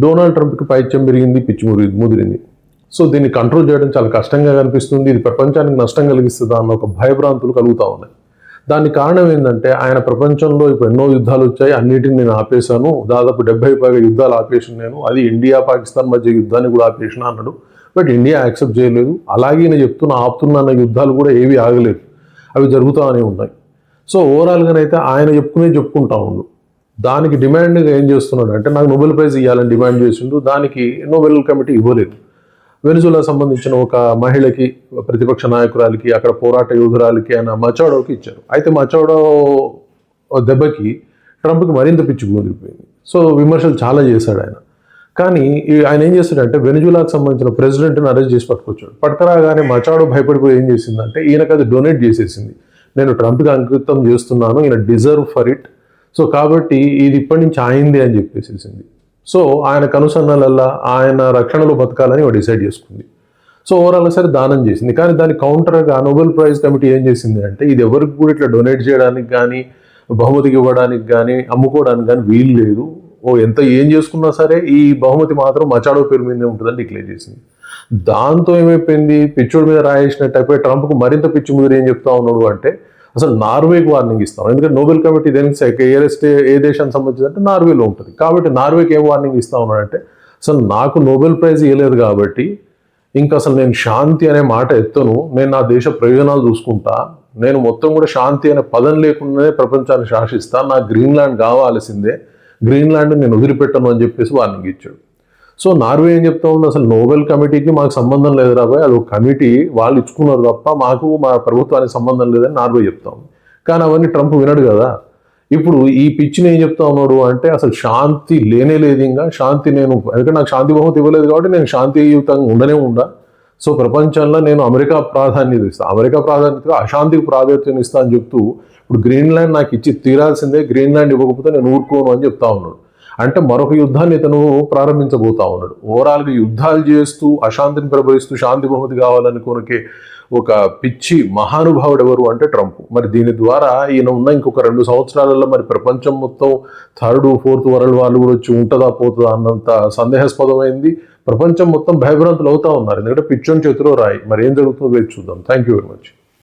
Donald ట్రంప్కి పైత్యం పెరిగింది పిచ్చి మురి- ముదిరింది. సో దీన్ని కంట్రోల్ చేయడం చాలా కష్టంగా కనిపిస్తుంది. ఇది ప్రపంచానికి నష్టం కలిగిస్తుందా అన్న ఒక భయభ్రాంతులు కలుగుతూ ఉన్నాయి. దానికి కారణం ఏంటంటే ఆయన ప్రపంచంలో ఇప్పుడు ఎన్నో యుద్ధాలు వచ్చాయి. అన్నిటిని నేను ఆపేశాను. దాదాపు డెబ్బై పైగా యుద్ధాలు ఆపేసాను నేను. అది ఇండియా పాకిస్తాన్ మధ్య యుద్ధాన్ని కూడా ఆపేసిన అన్నాడు. బట్ ఇండియా యాక్సెప్ట్ చేయలేదు. అలాగే నేను చెప్తున్న ఆపుతున్నా అన్న యుద్ధాలు కూడా ఏవి ఆగలేదు. అవి జరుగుతూనే ఉన్నాయి. సో ఓవరాల్గానైతే ఆయన చెప్పుకునే చెప్పుకుంటా ఉండు. దానికి డిమాండ్గా ఏం చేస్తున్నాడు అంటే నాకు నోబెల్ ప్రైజ్ ఇవ్వాలని డిమాండ్ చేసిండు దానికి నోబెల్ కమిటీ ఇవ్వలేదు. వెనుజులా సంబంధించిన ఒక మహిళకి ప్రతిపక్ష నాయకురాలికి అక్కడ పోరాట యోధురాలికి అన్న మచాడోకి ఇచ్చారు. అయితే మచావడో దెబ్బకి ట్రంప్కి మరింత పిచ్చి కుదిరిపోయింది సో విమర్శలు చాలా చేశాడు ఆయన. కానీ ఆయన ఏం చేస్తాడంటే వెనుజులాకు సంబంధించిన ప్రెసిడెంట్ని అరెస్ట్ చేసి పట్టుకొచ్చాడు. పట్టుకరాగానే మచాడో భయపడిపోయి ఏం చేసిందంటే ఈయనకు అది డొనేట్ చేసేసింది. నేను ట్రంప్కి అంకితం చేస్తున్నాను ఈయన డిజర్వ్ ఫర్ ఇట్. సో కాబట్టి ఇది ఇప్పటి నుంచి ఆయింది అని చెప్పేసేసింది సో ఆయన కనుసన్నలల్లా ఆయన రక్షణలో బతకాలని డిసైడ్ చేసుకుంది. సో ఓవరాల్ సరే దానం చేసింది. కానీ దాని కౌంటర్గా నోబెల్ ప్రైజ్ కమిటీ ఏం చేసింది అంటే ఇది ఎవరికి కూడా ఇట్లా డొనేట్ చేయడానికి కానీ బహుమతికి ఇవ్వడానికి కానీ అమ్ముకోవడానికి కానీ వీలు లేదు. ఓ ఎంత ఏం చేసుకున్నా సరే ఈ బహుమతి మాత్రం మచాడో పేరు మీదే ఉంటుందని డిక్లేర్ చేసింది. దాంతో ఏమైపోయింది? పిచ్చోడి మీద రాయేసినట్టు అయిపోయి ట్రంప్కు మరింత పిచ్చి ముదిరి ఏం చెప్తా ఉన్నాడు అంటే అసలు నార్వేకి వార్నింగ్ ఇస్తాం. ఎందుకంటే నోబెల్ కమిటీ దేనికి సెక- ఏ స్టే ఏ దేశానికి సంబంధించి అంటే నార్వేలో ఉంటుంది. కాబట్టి నార్వేకి ఏం వార్నింగ్ ఇస్తా ఉన్నాడంటే అసలు నాకు నోబెల్ ప్రైజ్ ఇవ్వలేదు కాబట్టి ఇంకా అసలు నేను శాంతి అనే మాట ఎత్తను. నేను నా దేశ ప్రయోజనాలు చూసుకుంటా. నేను మొత్తం కూడా శాంతి అనే పదం లేకుండానే ప్రపంచాన్ని శాసిస్తా. నాకు గ్రీన్లాండ్ కావాల్సిందే. గ్రీన్లాండ్ నేను వదిలిపెట్టను అని చెప్పేసి వార్నింగ్ ఇచ్చాడు. సో నార్వే ఏం చెప్తా ఉంది? అసలు నోబెల్ కమిటీకి మాకు సంబంధం లేదు రాబోయ్ అది ఒక కమిటీ. వాళ్ళు ఇచ్చుకున్నారు తప్ప మాకు మా ప్రభుత్వానికి సంబంధం లేదని నార్వే చెప్తా ఉంది. కానీ అవన్నీ ట్రంప్ వినడు కదా. ఇప్పుడు ఈ పిచ్చిని ఏం చెప్తా ఉన్నాడు అంటే అసలు శాంతి లేనే లేదు ఇంకా. శాంతి నేను ఎందుకంటే నాకు శాంతి బహుమతి ఇవ్వలేదు కాబట్టి నేను శాంతియుతంగా ఉండనే ఉండా. సో ప్రపంచంలో నేను అమెరికా ప్రాధాన్యత ఇస్తాను అమెరికా ప్రాధాన్యత అశాంతికి ప్రాధాన్యత ఇస్తా అని చెప్తూ ఇప్పుడు గ్రీన్లాండ్ నాకు ఇచ్చి తీరాల్సిందే. గ్రీన్లాండ్ ఇవ్వకపోతే నేను ఊరుకోను అని చెప్తా ఉన్నాడు. అంటే మరొక యుద్ధాన్ని ఇతను ప్రారంభించబోతా ఉన్నాడు. ఓవరాల్గా యుద్ధాలు చేస్తూ అశాంతిని ప్రబలిస్తూ శాంతి బహుమతి కావాలనుకోనకే ఒక పిచ్చి మహానుభావుడు ఎవరు అంటే ట్రంప్. మరి దీని ద్వారా ఈయన ఉన్న ఇంకొక రెండు సంవత్సరాలలో మరి ప్రపంచం మొత్తం థర్డ్ ఫోర్త్ వరల్డ్ వాళ్ళు కూడా వచ్చి ఉంటుందా పోతుందా అన్నంత సందేహాస్పదమైంది. ప్రపంచం మొత్తం భయభ్రాంతులు అవుతా ఉన్నారు. ఎందుకంటే పిచ్చోని చేతిలో రాయి. మరి ఏం జరుగుతుందో వేచి చూద్దాం. Thank you very much